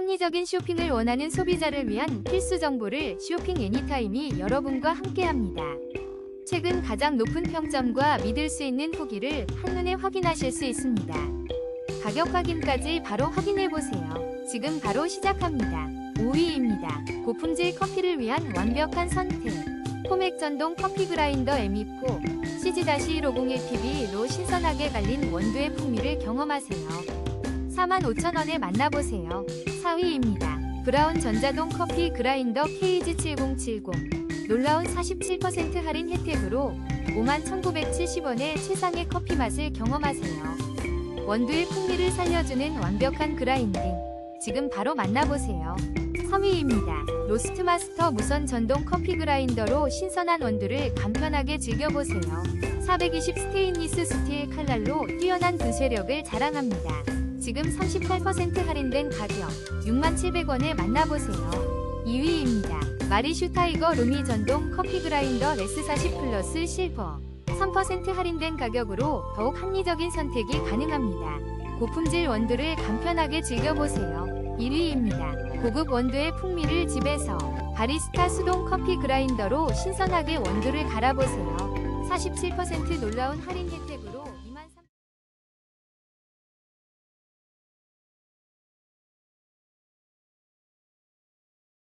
합리적인 쇼핑을 원하는 소비자를 위한 필수 정보를 쇼핑 애니타임이 여러분과 함께합니다. 최근 가장 높은 평점과 믿을 수 있는 후기를 한눈에 확인하실 수 있습니다. 가격 확인까지 바로 확인해 보세요. 지금 바로 시작합니다. 5위입니다. 고품질 커피를 위한 완벽한 선택. 포맥 전동 커피 그라인더 M2포 CG-150APB로 신선하게 갈린 원두의 풍미를 경험하세요. 45,000원에 만나보세요. 4위입니다. 브라운 전자동 커피 그라인더 KG7070 놀라운 47% 할인 혜택으로 51,970원의 최상의 커피 맛을 경험하세요. 원두의 풍미를 살려주는 완벽한 그라인딩. 지금 바로 만나보세요. 3위입니다. 로스트마스터 무선 전동 커피 그라인더로 신선한 원두를 간편하게 즐겨보세요. 420 스테인리스 스틸 칼날로 뛰어난 분쇄력을 자랑합니다. 지금 38% 할인된 가격 67,700원에 만나보세요. 2위입니다. 마리슈 타이거 루미 전동 커피 그라인더 레스 40 플러스 실버 3% 할인된 가격으로 더욱 합리적인 선택이 가능합니다. 고품질 원두를 간편하게 즐겨보세요. 1위입니다. 고급 원두의 풍미를 집에서 바리스타 수동 커피 그라인더로 신선하게 원두를 갈아보세요. 47% 놀라운 할인 혜택으로 23,000